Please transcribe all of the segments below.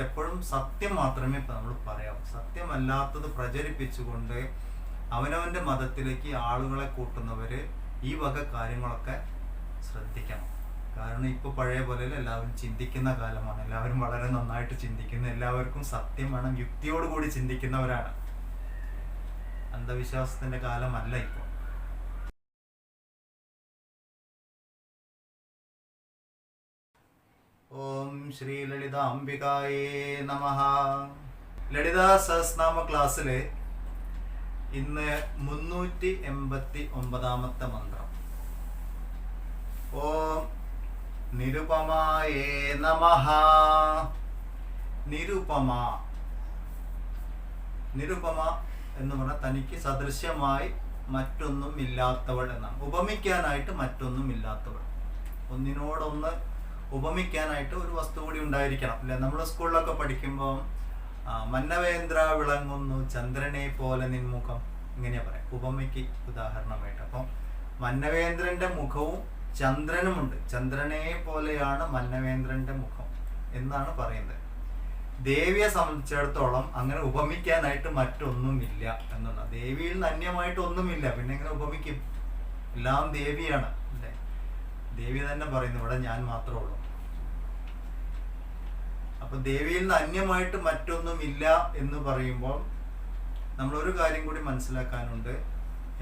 എപ്പോഴും സത്യം മാത്രമേ നമ്മൾ പറയാം സത്യമല്ലാത്തത് പ്രചരിപ്പിച്ചുകൊണ്ട് അവനവന്റെ മതത്തിലേക്ക് ആളുകളെ കൂട്ടുന്നവർ ഈ വക കാര്യങ്ങളൊക്കെ ശ്രദ്ധിക്കണം. കാരണം ഇപ്പോൾ പഴയ പോലെ എല്ലാവരും ചിന്തിക്കുന്ന കാലമാണ്. എല്ലാവരും വളരെ നന്നായിട്ട് ചിന്തിക്കുന്ന. എല്ലാവർക്കും സത്യം വേണം യുക്തിയോടുകൂടി ചിന്തിക്കുന്നവരാണ്. അന്ധവിശ്വാസത്തിന്റെ കാലമല്ല ഇപ്പോൾ ഓം ശ്രീ ലളിത അംബികായേ നമ. ലളിത സഹസ്നാമ ക്ലാസ്സിൽ ഇന്ന് മുന്നൂറ്റി എൺപത്തി ഒമ്പതാമത്തെ മന്ത്രം. ഓം നിരുപമായേ നമ. നിരുപമ. നിരുപമ എന്ന് പറഞ്ഞാൽ തനിക്ക് സദൃശ്യമായി മറ്റൊന്നും ഇല്ലാത്തവൾ എന്നാണ്. ഉപമിക്കാനായിട്ട് മറ്റൊന്നും ഇല്ലാത്തവൾ ഒന്നിനോടൊന്ന് ഉപമിക്കാനായിട്ട് ഒരു വസ്തു കൂടി ഉണ്ടായിരിക്കണം. അല്ലെ? നമ്മൾ സ്കൂളിലൊക്കെ പഠിക്കുമ്പോൾ മന്നവേന്ദ്ര വിളങ്ങുന്നു ചന്ദ്രനെ പോലെ നിൻമുഖം ഇങ്ങനെയാ പറയാം. ഉപമയ്ക്ക് ഉദാഹരണമായിട്ട്. അപ്പം മന്നവേന്ദ്രന്റെ മുഖവും ചന്ദ്രനുമുണ്ട്. ചന്ദ്രനെ പോലെയാണ് മന്നവേന്ദ്രന്റെ മുഖം എന്നാണ് പറയുന്നത്. ദേവിയെ സംബന്ധിച്ചിടത്തോളം അങ്ങനെ ഉപമിക്കാനായിട്ട് മറ്റൊന്നുമില്ല എന്നുള്ള. ദേവിയിൽ നിന്ന് അന്യമായിട്ട് ഒന്നുമില്ല പിന്നെ എങ്ങനെ ഉപമിക്കും? എല്ലാം ദേവിയാണ്. ദേവി തന്നെ പറയുന്നു ഇവിടെ ഞാൻ മാത്രമേ ഉള്ളൂ. അപ്പൊ ദേവിയിൽ നിന്ന് അന്യമായിട്ട് മറ്റൊന്നുമില്ല എന്ന് പറയുമ്പോൾ നമ്മൾ ഒരു കാര്യം കൂടി മനസ്സിലാക്കാനുണ്ട്.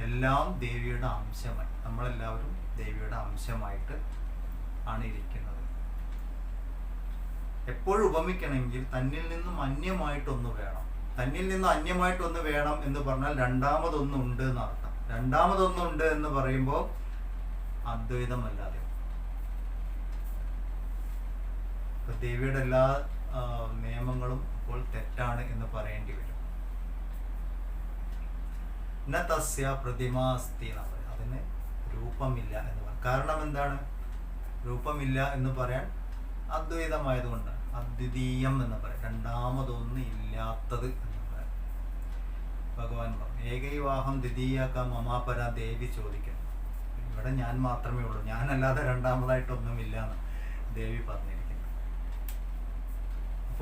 എല്ലാം ദേവിയുടെ അംശമായി. നമ്മളെല്ലാവരും ദേവിയുടെ അംശമായിട്ട് ആണ് ഇരിക്കുന്നത്. എപ്പോഴും ഉപമിക്കണമെങ്കിൽ തന്നിൽ നിന്നും അന്യമായിട്ടൊന്ന് വേണം. തന്നിൽ നിന്നും അന്യമായിട്ടൊന്ന് വേണം എന്ന് പറഞ്ഞാൽ രണ്ടാമതൊന്നുണ്ട് എന്നർത്ഥം. രണ്ടാമതൊന്നുണ്ട് എന്ന് പറയുമ്പോൾ അദ്വൈതമല്ലാതെ ഇപ്പൊ ദേവിയുടെ എല്ലാ നിയമങ്ങളും ഇപ്പോൾ തെറ്റാണ് എന്ന് പറയേണ്ടി വരും. ന തസ്യ പ്രതിമാസ്തി എന്ന് പറയും അതിന് രൂപമില്ല എന്ന് പറയും കാരണം എന്താണ്? രൂപമില്ല എന്ന് പറയാൻ അദ്വൈതമായതുകൊണ്ടാണ്. അദ്വിതീയം എന്ന് പറയും രണ്ടാമതൊന്ന് ഇല്ലാത്തത് എന്ന് പറയാം ഭഗവാൻ പറഞ്ഞു ഏകൈവാഹം ദ്വിതീയക്ക മമാപര ദേവി ചോദിക്കുന്നു ഇവിടെ ഞാൻ മാത്രമേ ഉള്ളൂ. ഞാനല്ലാതെ രണ്ടാമതായിട്ടൊന്നുമില്ല എന്ന് ദേവി പറഞ്ഞിരിക്കുന്നു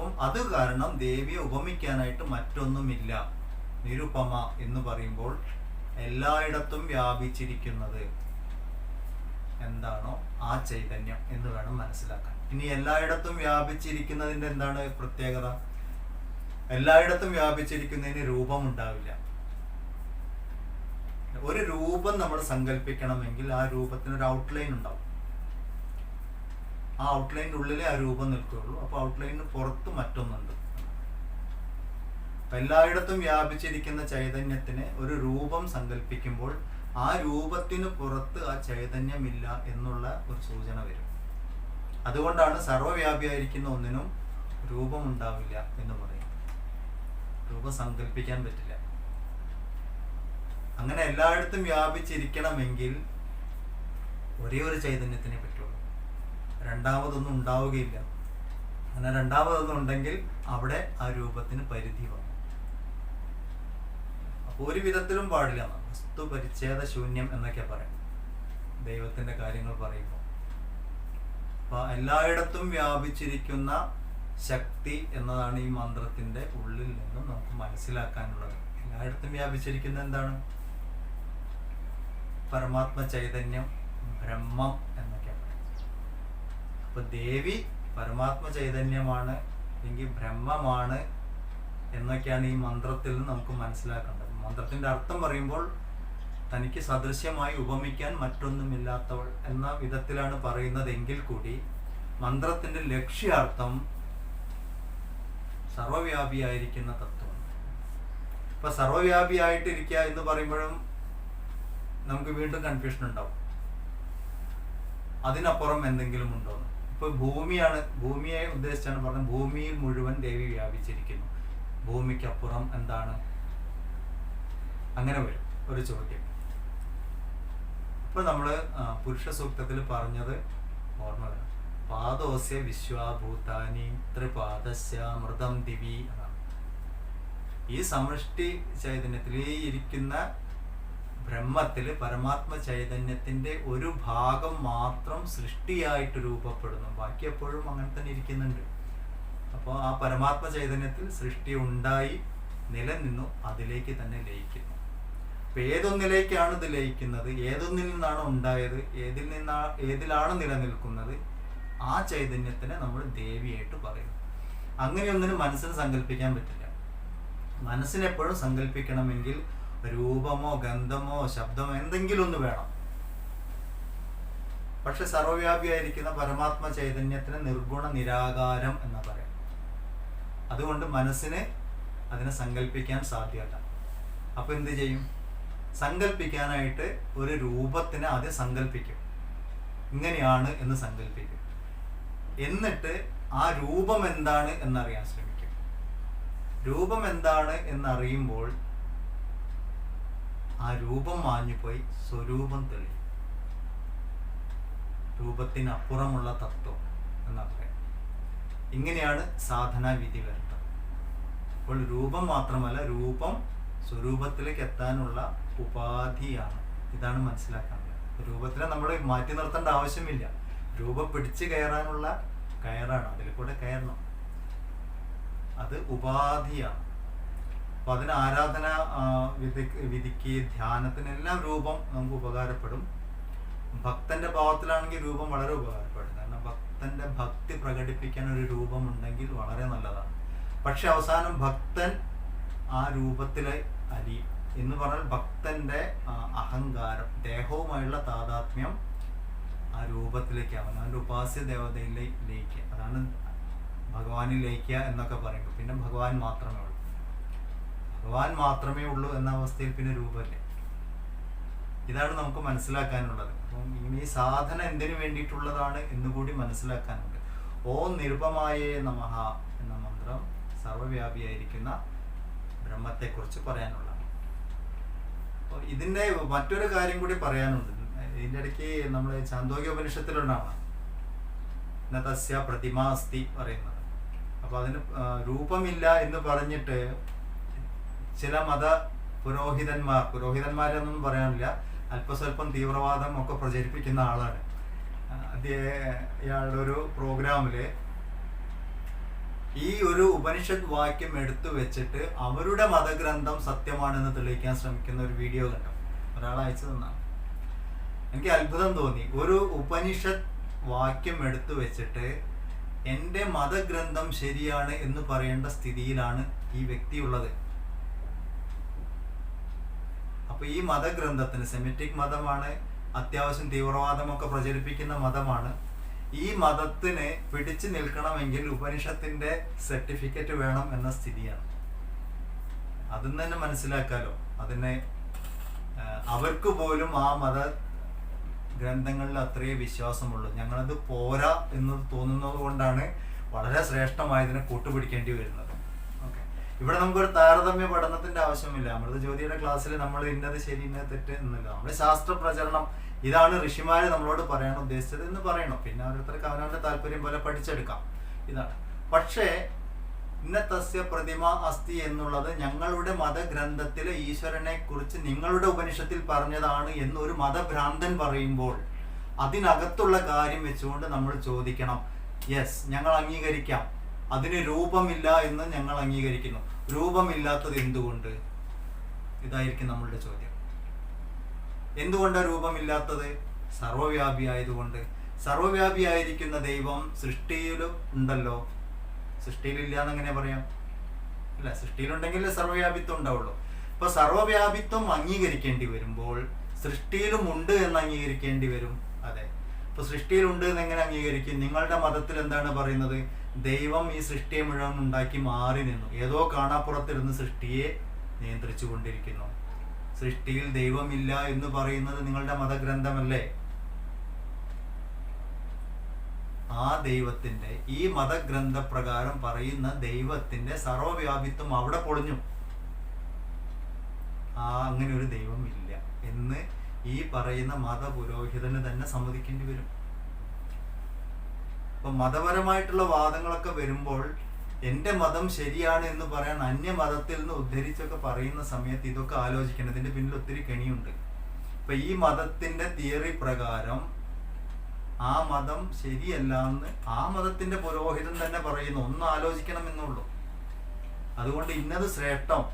അപ്പം അത് കാരണം ദേവിയെ ഉപമിക്കാനായിട്ട് മറ്റൊന്നുമില്ല. നിരുപമ എന്ന് പറയുമ്പോൾ എല്ലായിടത്തും വ്യാപിച്ചിരിക്കുന്നത് എന്താണോ ആ ചൈതന്യം എന്ന് വേണം മനസ്സിലാക്കാൻ. ഇനി എല്ലായിടത്തും വ്യാപിച്ചിരിക്കുന്നതിന്റെ എന്താണ് പ്രത്യേകത? എല്ലായിടത്തും വ്യാപിച്ചിരിക്കുന്നതിന് രൂപം ഉണ്ടാവില്ല. ഒരു രൂപം നമ്മൾ സങ്കല്പിക്കണമെങ്കിൽ ആ രൂപത്തിന് ഒരു ഔട്ട്ലൈൻ ഉണ്ടാവും. ആ ഔട്ട്ലൈന്റെ ഉള്ളിലെ ആ രൂപം നിൽക്കുകയുള്ളൂ. അപ്പൊ ഔട്ട്ലൈനിന് പുറത്ത് മറ്റൊന്നുണ്ട്. അപ്പം എല്ലായിടത്തും വ്യാപിച്ചിരിക്കുന്ന ചൈതന്യത്തിന് ഒരു രൂപം സങ്കല്പിക്കുമ്പോൾ ആ രൂപത്തിന് പുറത്ത് ആ ചൈതന്യമില്ല എന്നുള്ള ഒരു സൂചന വരും. അതുകൊണ്ടാണ് സർവവ്യാപിയായിരിക്കുന്ന ഒന്നിനും രൂപം ഉണ്ടാവില്ല എന്ന് പറയുന്നത്. രൂപം സങ്കല്പിക്കാൻ പറ്റില്ല. അങ്ങനെ എല്ലായിടത്തും വ്യാപിച്ചിരിക്കണമെങ്കിൽ ഒരേ ഒരു ചൈതന്യത്തിനെ പറ്റുള്ളൂ. രണ്ടാമതൊന്നും ഉണ്ടാവുകയില്ല. അങ്ങനെ രണ്ടാമതൊന്നും ഉണ്ടെങ്കിൽ അവിടെ ആ രൂപത്തിന് പരിധി വന്നു. അപ്പോൾ ഒരു വിധത്തിലും പാടില്ല. വസ്തു പരിച്ഛേദ ശൂന്യം എന്നൊക്കെ പറയും. ദൈവത്തിന്റെ കാര്യങ്ങൾ പറയുമ്പോൾ അപ്പോൾ എല്ലായിടത്തും വ്യാപിച്ചിരിക്കുന്ന ശക്തി എന്നതാണ് ഈ മന്ത്രത്തിന്റെ ഉള്ളിൽ നിന്നും നമുക്ക് മനസ്സിലാക്കാനുള്ളത്. എല്ലായിടത്തും വ്യാപിച്ചിരിക്കുന്ന എന്താണ്? പരമാത്മ ചൈതന്യം ബ്രഹ്മം പറയും അപ്പൊ ദേവി പരമാത്മ ചൈതന്യമാണ് അല്ലെങ്കിൽ ബ്രഹ്മമാണ് എന്നൊക്കെയാണ് ഈ മന്ത്രത്തിൽ നിന്ന് നമുക്ക് മനസ്സിലാക്കേണ്ടത്. മന്ത്രത്തിന്റെ അർത്ഥം പറയുമ്പോൾ തനിക്ക് സദൃശ്യമായി ഉപമിക്കാൻ മറ്റൊന്നുമില്ലാത്തവൾ എന്ന വിധത്തിലാണ് പറയുന്നത് പറയുന്നതെങ്കിൽ കൂടി മന്ത്രത്തിന്റെ ലക്ഷ്യാർത്ഥം സർവവ്യാപിയായിരിക്കുന്ന തത്വമാണ്. ഇപ്പൊ സർവവ്യാപിയായിട്ടിരിക്കുക എന്ന് പറയുമ്പോഴും നമുക്ക് വീണ്ടും കൺഫ്യൂഷൻ ഉണ്ടാവും. അതിനപ്പുറം എന്തെങ്കിലും ഉണ്ടോ ഇപ്പൊ ഭൂമിയാണ് ഭൂമിയെ ഉദ്ദേശിച്ചാണ് പറഞ്ഞത്. ഭൂമിയിൽ മുഴുവൻ ദേവി വ്യാപിച്ചിരിക്കുന്നു. ഭൂമിക്കപ്പുറം എന്താണ്? അങ്ങനെ വരും. ഒരു ചോദ്യം. ഇപ്പൊ നമ്മൾ പുരുഷ സൂക്തത്തിൽ പറഞ്ഞത് ഓർമ്മ വരണം പാദോസ്യ വിശ്വാഭൂതാനി ത്രിപാദസ്യ മൃതം ദിവി എന്നാണ്. ഈ സമൃഷ്ടി ചൈതന്യത്തിൽ ഇരിക്കുന്ന ബ്രഹ്മത്തിൽ പരമാത്മ ചൈതന്യത്തിന്റെ ഒരു ഭാഗം മാത്രം സൃഷ്ടിയായിട്ട് രൂപപ്പെടുന്നു. ബാക്കി എപ്പോഴും അങ്ങനെ തന്നെ ഇരിക്കുന്നുണ്ട്. അപ്പോൾ ആ പരമാത്മ ചൈതന്യത്തിൽ സൃഷ്ടി ഉണ്ടായി നിലനിന്നു അതിലേക്ക് തന്നെ ലയിക്കുന്നു. അപ്പൊ ഏതൊന്നിലേക്കാണ് ഇത് ലയിക്കുന്നത്? ഏതൊന്നിൽ നിന്നാണ് ഉണ്ടായത്? ഏതിൽ നിന്നാണ് ഏതിലാണ് നിലനിൽക്കുന്നത്? ആ ചൈതന്യത്തിനെ നമ്മൾ ദേവിയായിട്ട് പറയുന്നു അങ്ങനെയൊന്നിനും മനസ്സിന് സങ്കല്പിക്കാൻ പറ്റില്ല. മനസ്സിനെപ്പോഴും സങ്കല്പിക്കണമെങ്കിൽ രൂപമോ ഗന്ധമോ ശബ്ദമോ എന്തെങ്കിലും ഒന്ന് വേണം. പക്ഷെ സർവവ്യാപിയായിരിക്കുന്ന പരമാത്മ ചൈതന്യത്തിന് നിർഗുണ നിരാകാരം എന്ന് പറയാം. അതുകൊണ്ട് മനസ്സിന് അതിനെ സങ്കല്പിക്കാൻ സാധ്യമല്ല അപ്പൊ എന്ത് ചെയ്യും? സങ്കല്പിക്കാനായിട്ട് ഒരു രൂപത്തിനെ ആദ്യം സങ്കല്പിക്കും ഇങ്ങനെയാണ് എന്ന് സങ്കല്പിക്കും എന്നിട്ട് ആ രൂപം എന്താണ് എന്നറിയാൻ ശ്രമിക്കും. രൂപം എന്താണ് എന്നറിയുമ്പോൾ ആ രൂപം മാഞ്ഞുപോയി സ്വരൂപം തെളിയും. രൂപത്തിനപ്പുറമുള്ള തത്വം എന്നാ പറയാം ഇങ്ങനെയാണ് സാധനാ വിധി വരുന്നത്. അപ്പോൾ രൂപം മാത്രമല്ല രൂപം സ്വരൂപത്തിലേക്ക് എത്താനുള്ള ഉപാധിയാണ്. ഇതാണ് മനസ്സിലാക്കാനുള്ളത്. രൂപത്തിനെ നമ്മൾ മാറ്റി നിർത്തേണ്ട ആവശ്യമില്ല. രൂപം പിടിച്ചു കയറാനുള്ള കയറാണ്. അതിൽ കൂടെ കയറണം. അത് ഉപാധിയാണ്. അപ്പൊ അതിന് ആരാധന വിധി വിധിക്ക് ധ്യാനത്തിനെല്ലാം രൂപം നമുക്ക് ഉപകാരപ്പെടും. ഭക്തന്റെ ഭാവത്തിലാണെങ്കിൽ രൂപം വളരെ ഉപകാരപ്പെടും. കാരണം ഭക്തന്റെ ഭക്തി പ്രകടിപ്പിക്കാൻ ഒരു രൂപം ഉണ്ടെങ്കിൽ വളരെ നല്ലതാണ്. പക്ഷെ അവസാനം ഭക്തൻ ആ രൂപത്തിലെ അലി എന്ന് പറഞ്ഞാൽ ഭക്തന്റെ അഹങ്കാരം ദേഹവുമായുള്ള താതാത്മ്യം ആ രൂപത്തിലേക്ക് അവൻ അവന്റെ ഉപാസ്യ ദേവതയിലേക്ക് അതാണ് ഭഗവാനിൽ ലയിക്കുക എന്നൊക്കെ പറയുമ്പോൾ. പിന്നെ ഭഗവാൻ മാത്രമേ ഉള്ളൂ. ഭഗവാൻ മാത്രമേ ഉള്ളൂ എന്ന അവസ്ഥയിൽ പിന്നെ രൂപമല്ലേ. ഇതാണ് നമുക്ക് മനസ്സിലാക്കാനുള്ളത്. അപ്പം ഈ സാധന എന്തിനു വേണ്ടിയിട്ടുള്ളതാണ് എന്നുകൂടി മനസ്സിലാക്കാനുണ്ട്. ഓ നിർഭമായേ നമഹ എന്ന മന്ത്രം സർവവ്യാപിയായിരിക്കുന്ന ബ്രഹ്മത്തെക്കുറിച്ച് പറയാനുള്ളതാണ്. അപ്പോൾ ഇതിന്റെ മറ്റൊരു കാര്യം കൂടി പറയാനുണ്ട്. ഇതിന്റെ ഇടയ്ക്ക് നമ്മൾ ചാന്തോഗ്യോപനിഷത്തിലുണ്ടാവണം ഇന്നത്തെ ന തസ്യ പ്രതിമ അസ്തി പറയുന്നത്. അപ്പൊ അതിന് രൂപമില്ല എന്ന് പറഞ്ഞിട്ട് ചില മത പുരോഹിതന്മാർ പുരോഹിതന്മാരെന്നൊന്നും പറയാനില്ല. അല്പസ്വല്പം തീവ്രവാദം ഒക്കെ പ്രചരിപ്പിക്കുന്ന ആളാണ്. ഇയാളുടെ ഒരു പ്രോഗ്രാമിൽ ഈ ഒരു ഉപനിഷത് വാക്യം എടുത്തു വെച്ചിട്ട് അവരുടെ മതഗ്രന്ഥം സത്യമാണെന്ന് തെളിയിക്കാൻ ശ്രമിക്കുന്ന ഒരു വീഡിയോ കണ്ടു. ഒരാൾ അയച്ചു തന്നാണ്. എനിക്ക് അത്ഭുതം തോന്നി. ഒരു ഉപനിഷത് വാക്യം എടുത്തു വെച്ചിട്ട് എന്റെ മതഗ്രന്ഥം ശരിയാണ് എന്ന് പറയേണ്ട സ്ഥിതിയിലാണ് ഈ വ്യക്തി ഉള്ളത്. അപ്പൊ ഈ മതഗ്രന്ഥത്തിന് സെമിറ്റിക് മതമാണ് അത്യാവശ്യം തീവ്രവാദമൊക്കെ പ്രചരിപ്പിക്കുന്ന മതമാണ്. ഈ മതത്തിന് പിടിച്ചു നിൽക്കണമെങ്കിൽ ഉപനിഷത്തിന്റെ സർട്ടിഫിക്കറ്റ് വേണം എന്ന സ്ഥിതിയാണ്. അതും തന്നെ മനസ്സിലാക്കാലോ. അതിനെ അവർക്ക് പോലും ആ മത ഗ്രന്ഥങ്ങളിൽ അത്രയേ വിശ്വാസമുള്ളൂ. ഞങ്ങളത് പോരാ എന്ന് തോന്നുന്നത് കൊണ്ടാണ് വളരെ ശ്രേഷ്ഠമായതിനെ കൂട്ടുപിടിക്കേണ്ടി വരുന്നത്. ഇവിടെ നമുക്കൊരു താരതമ്യ പഠനത്തിന്റെ ആവശ്യമില്ല. അമൃത ജ്യോതിയുടെ ക്ലാസ്സിൽ നമ്മൾ ഇന്നത് ശരി ഇന്നത് തെറ്റ് എന്നില്ല. നമ്മുടെ ശാസ്ത്ര പ്രചരണം ഇതാണ് ഋഷിമാര് നമ്മളോട് പറയാൻ ഉദ്ദേശിച്ചത് എന്ന് പറയണം. പിന്നെ ഓരോരുത്തർക്ക് അവനവന്റെ താല്പര്യം പോലെ പഠിച്ചെടുക്കാം. ഇതാണ്. പക്ഷേ ഇന്നത്തസ്യ പ്രതിമ അസ്ഥി എന്നുള്ളത് ഞങ്ങളുടെ മതഗ്രന്ഥത്തിലെ ഈശ്വരനെ കുറിച്ച് നിങ്ങളുടെ ഉപനിഷത്തിൽ പറഞ്ഞതാണ് എന്നൊരു മതഭ്രാന്തൻ പറയുമ്പോൾ അതിനകത്തുള്ള കാര്യം വെച്ചുകൊണ്ട് നമ്മൾ ചോദിക്കണം. യെസ് ഞങ്ങൾ അംഗീകരിക്കാം. അതിന് രൂപമില്ല എന്ന് ഞങ്ങൾ അംഗീകരിക്കുന്നു. രൂപമില്ലാത്തത് എന്തുകൊണ്ട്? ഇതായിരിക്കും നമ്മളുടെ ചോദ്യം. എന്തുകൊണ്ടാണ് രൂപമില്ലാത്തത്? സർവവ്യാപി ആയതുകൊണ്ട്. സർവവ്യാപി ആയിരിക്കുന്ന ദൈവം സൃഷ്ടിയിലും ഉണ്ടല്ലോ. സൃഷ്ടിയിലില്ല എന്നെങ്ങനെ പറയാം? അല്ല സൃഷ്ടിയിലുണ്ടെങ്കിൽ സർവവ്യാപിത്വം ഉണ്ടാവുള്ളൂ. അപ്പൊ സർവവ്യാപിത്വം അംഗീകരിക്കേണ്ടി വരുമ്പോൾ സൃഷ്ടിയിലും ഉണ്ട് എന്ന് അംഗീകരിക്കേണ്ടി വരും. അതെ. ഇപ്പൊ സൃഷ്ടിയിലുണ്ട് എന്ന് എങ്ങനെ അംഗീകരിക്കും? നിങ്ങളുടെ മതത്തിൽ എന്താണ് പറയുന്നത്? ദൈവം ഈ സൃഷ്ടിയെ മുഴുവൻ ഉണ്ടാക്കി മാറി നിന്നു. ഏതോ കാണാപ്പുറത്തിരുന്ന് സൃഷ്ടിയെ നിയന്ത്രിച്ചു കൊണ്ടിരിക്കുന്നു സൃഷ്ടിയിൽ ദൈവമില്ല എന്ന് പറയുന്നത് നിങ്ങളുടെ മതഗ്രന്ഥമല്ലേ? ആ ദൈവത്തിന്റെ ഈ മതഗ്രന്ഥ പ്രകാരം പറയുന്ന ദൈവത്തിന്റെ സർവവ്യാപിത്വം അവിടെ പൊളിഞ്ഞു. ആ അങ്ങനെ ഒരു ദൈവം ഇല്ല എന്ന് ഈ പറയുന്ന മതപുരോഹിതന് തന്നെ സമ്മതിക്കേണ്ടി വരും. അപ്പൊ മതപരമായിട്ടുള്ള വാദങ്ങളൊക്കെ വരുമ്പോൾ എന്റെ മതം ശരിയാണ് എന്ന് പറയാൻ അന്യമതത്തിൽ നിന്ന് ഉദ്ധരിച്ചൊക്കെ പറയുന്ന സമയത്ത് ഇതൊക്കെ ആലോചിക്കണം. ഇതിന്റെ പിന്നിൽ ഒത്തിരി കെണിയുണ്ട്. ഇപ്പം ഈ മതത്തിന്റെ തിയറി പ്രകാരം ആ മതം ശരിയല്ല എന്ന് ആ മതത്തിന്റെ പുരോഹിതൻ തന്നെ പറയുന്നു. ഒന്ന് ആലോചിക്കണം എന്നുള്ളൂ. അതുകൊണ്ട് ഇന്നത് ശ്രേഷ്ഠം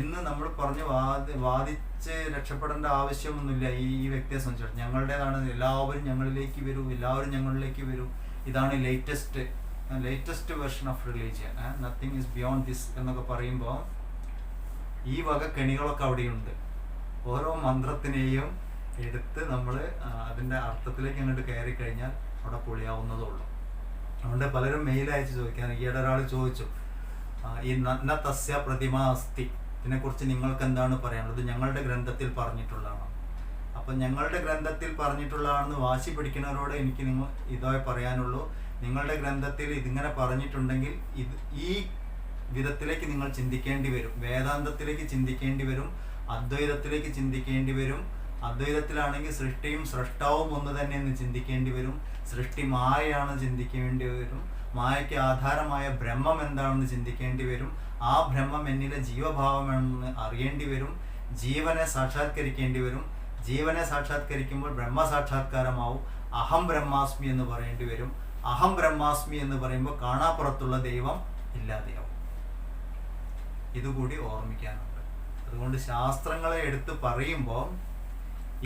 എന്ന് നമ്മൾ പറഞ്ഞ് വാദി വാദിച്ച് രക്ഷപ്പെടേണ്ട ആവശ്യമൊന്നുമില്ല. ഈ വ്യക്തിയെ സംബന്ധിച്ചിടത്തോളം. ഞങ്ങളുടേതാണ്. എല്ലാവരും ഞങ്ങളിലേക്ക് വരൂ. എല്ലാവരും ഞങ്ങളിലേക്ക് വരൂ. ഇതാണ് latest latest version of religion nothing is beyond this എന്നൊക്കെ പറയുമ്പോൾ ഈ വക കെണികളൊക്കെ അവിടെയുണ്ട്. ഓരോ മന്ത്രത്തിനെയും എടുത്ത് നമ്മൾ അതിന്റെ അർത്ഥത്തിലേക്ക് അങ്ങോട്ട് കയറി കഴിഞ്ഞാൽ അവിടെ പൊളിയാവുന്നതേ ഉള്ളൂ അതുകൊണ്ട് പലരും മെയിൽ അയച്ച് ചോദിക്കാൻ ഈയിടെ ഒരാൾ ചോദിച്ചു ഈ നന്ന തസ്യ പ്രതിമ അസ്ഥി ഇതിനെക്കുറിച്ച് നിങ്ങൾക്ക് എന്താണ് പറയാനുള്ളത്? ഞങ്ങളുടെ ഗ്രന്ഥത്തിൽ പറഞ്ഞിട്ടുള്ളതാണ്. അപ്പം ഞങ്ങളുടെ ഗ്രന്ഥത്തിൽ പറഞ്ഞിട്ടുള്ളതാണെന്ന് വാശി പിടിക്കുന്നവരോട് എനിക്ക് നിങ്ങൾ ഇതേ പറയാനുള്ളൂ. നിങ്ങളുടെ ഗ്രന്ഥത്തിൽ ഇതിങ്ങനെ പറഞ്ഞിട്ടുണ്ടെങ്കിൽ ഇത് ഈ വിധത്തിലേക്ക് നിങ്ങൾ ചിന്തിക്കേണ്ടി വരും. വേദാന്തത്തിലേക്ക് ചിന്തിക്കേണ്ടി വരും. അദ്വൈതത്തിലേക്ക് ചിന്തിക്കേണ്ടി വരും. അദ്വൈതത്തിലാണെങ്കിൽ സൃഷ്ടിയും സൃഷ്ടാവും ഒന്ന് തന്നെ എന്ന് ചിന്തിക്കേണ്ടി വരും. സൃഷ്ടി മായയാണ് ചിന്തിക്കേണ്ടി വരും. മായയ്ക്ക് ആധാരമായ ബ്രഹ്മം എന്താണെന്ന് ചിന്തിക്കേണ്ടി വരും. ആ ബ്രഹ്മം എന്നിലെ ജീവഭാവമാണെന്ന് അറിയേണ്ടി വരും. ജീവനെ സാക്ഷാത്കരിക്കേണ്ടി വരും. ജീവനെ സാക്ഷാത്കരിക്കുമ്പോൾ ബ്രഹ്മ സാക്ഷാത്കാരമാവും അഹം ബ്രഹ്മാസ്മി എന്ന് പറയേണ്ടി വരും. അഹം ബ്രഹ്മാസ്മി എന്ന് പറയുമ്പോൾ കാണാപ്പുറത്തുള്ള ദൈവം ഇല്ലാതെയാവും. ഇതുകൂടി ഓർമ്മിക്കാനുണ്ട്. അതുകൊണ്ട് ശാസ്ത്രങ്ങളെ എടുത്ത് പറയുമ്പോൾ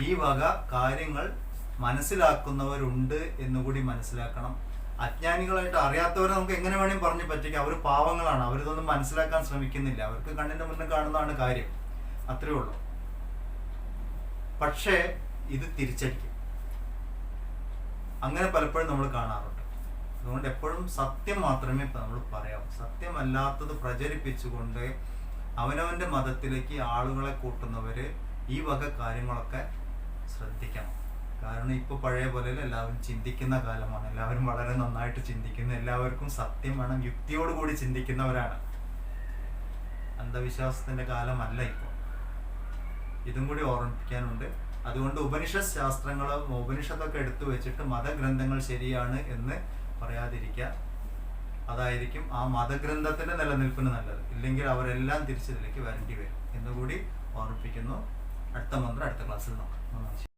ഈ വക കാര്യങ്ങൾ മനസ്സിലാക്കുന്നവരുണ്ട് എന്നുകൂടി മനസ്സിലാക്കണം. അജ്ഞാനികളായിട്ട് അറിയാത്തവരെ നമുക്ക് എങ്ങനെ വേണമെങ്കിലും പറഞ്ഞു പറ്റിക്കാം. അവർ പാവങ്ങളാണ്. അവരിതൊന്നും മനസ്സിലാക്കാൻ ശ്രമിക്കുന്നില്ല. അവർക്ക് കണ്ണിന്റെ മുന്നിൽ കാണുന്നതാണ് കാര്യം. അത്രേ ഉള്ളൂ. പക്ഷേ ഇത് തിരിച്ചടിക്കും. അങ്ങനെ പലപ്പോഴും നമ്മൾ കാണാറുണ്ട്. അതുകൊണ്ട് എപ്പോഴും സത്യം മാത്രമേ നമ്മൾ പറയാവൂ. സത്യമല്ലാത്തത് പ്രചരിപ്പിച്ചുകൊണ്ട് അവനവന്റെ മതത്തിലേക്ക് ആളുകളെ കൂട്ടുന്നവര് ഈ വക കാര്യങ്ങളൊക്കെ ശ്രദ്ധിക്കണം. കാരണം ഇപ്പോൾ പഴയ പോലെ എല്ലാവരും ചിന്തിക്കുന്ന കാലമാണ്. എല്ലാവരും വളരെ നന്നായിട്ട് ചിന്തിക്കുന്നു. എല്ലാവർക്കും സത്യം വേണം. യുക്തിയോടുകൂടി ചിന്തിക്കുന്നവരാണ്. അന്ധവിശ്വാസത്തിന്റെ കാലമല്ല ഇപ്പോൾ. ഇതും കൂടി ഓർമ്മിപ്പിക്കാനുണ്ട്. അതുകൊണ്ട് ഉപനിഷത് ശാസ്ത്രങ്ങളോ ഉപനിഷത്തൊക്കെ എടുത്തു വെച്ചിട്ട് മതഗ്രന്ഥങ്ങൾ ശരിയാണ് എന്ന് പറയാതിരിക്കുക. അതായിരിക്കും ആ മതഗ്രന്ഥത്തിന്റെ നിലനിൽപ്പിന് നല്ലത്. ഇല്ലെങ്കിൽ അവരെല്ലാം തിരിച്ചതിലേക്ക് വരേണ്ടി വരും. എന്നുകൂടി ഓർമ്മിപ്പിക്കുന്നു. അടുത്ത മന്ത്രം അടുത്ത ക്ലാസ്സിൽ നോക്കാം.